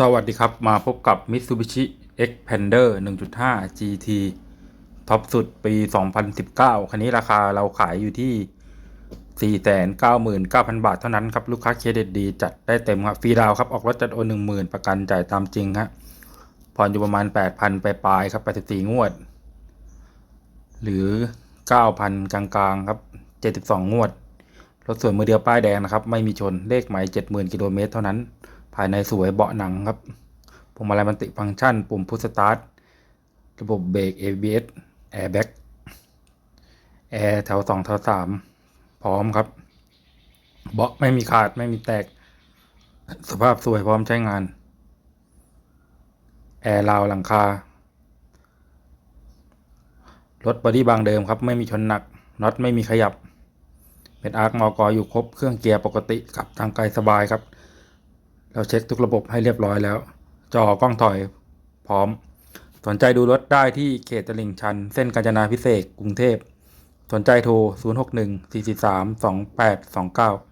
สวัสดีครับ มาพบกับ Mitsubishi Xpander 1.5 GT ท็อปสุดปี 2019 คันนี้ราคาเราขายอยู่ที่ 499,000 บาทเท่านั้นครับ ลูกค้าเครดิตดี จัดได้เต็มครับฟรีดาวครับ ออกรถจัดโอน10,000 ประกันจ่ายตามจริงฮะผ่อนอยู่ประมาณ 8,000 ไปปลายครับ 84 งวด หรือ 9,000 กลางๆ ครับ 72 งวด รถสวยมือเดียวป้ายแดงนะครับ ไม่มีชนเลขหมาย70,000 กิโลเมตรเท่านั้น ภายในสวยเบาะหนังครับพวงมาลัยมันติฟังก์ชัน ปุ่มพุชสตาร์ทระบบเบรก ABS Airbag แอร์แถวสองแถวสามพร้อมครับ เบาะไม่มีขาดไม่มีแตก สภาพสวยพร้อมใช้งาน แอร์ราวหลังคารถบอดี้บางเดิมครับ ไม่มีชนหนักน็อตไม่มีขยับเป็นอาร์คมอกออยู่ครบเครื่องเกียร์ปกติขับทางไกลสบายครับ เราเช็คทุกระบบให้เรียบร้อยแล้ว จอกล้องถอยพร้อม สนใจดูรถได้ที่เขตตลิ่งชัน เส้นกาญจนาพิเศษกรุงเทพ สนใจโทร 061 443 2829